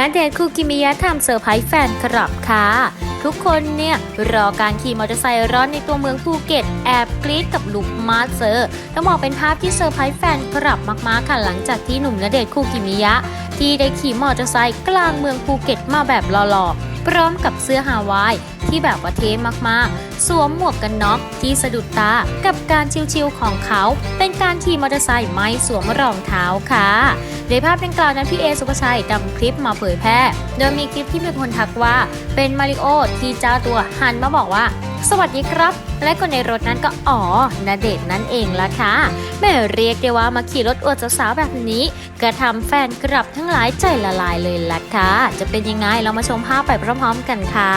ณเดชน์คูกิมิยะทำเซอร์ไพรส์แฟนคลับค่ะ ทุกคนเนี่ย รอการขี่มอเตอร์ไซค์ร้อนในตัวเมืองภูเก็ต แอบกรี๊ดกับลุคมาเซอร์ต้องบอกเป็นภาพที่เซอร์ไพรส์แฟนคลับมากๆค่ะหลังจากที่หนุ่มณเดชน์คูกิมิยะ ที่ได้ขี่มอเตอร์ไซค์กลางเมืองภูเก็ตมาแบบหล่อๆ พร้อมกับเสื้อฮาวายที่แบบว่าเท่มากๆ สวมหมวกกันน็อกที่สะดุดตากับการชิวๆของเขา เป็นการขี่มอเตอร์ไซค์ไม่สวมรองเท้าค่ะในภาพดังกล่าวนั้นพี่เอสุภชัยนำคลิปมาเผยแพร่ โดยมีคลิปที่มีคนทักว่าเป็นมาริโอที่เจ้าตัวหันมาบอกว่า สวัสดีครับ และคนในรถนั้นก็อ๋อนาเดชนั่นเองละค่ะแม่เรียกได้ว่ามาขี่รถอวดสาวๆแบบนี้กระทำแฟนกลับทั้งหลายใจละลายเลยละค่ะจะเป็นยังไงเรามาชมภาพไปพร้อมๆกันค่ะ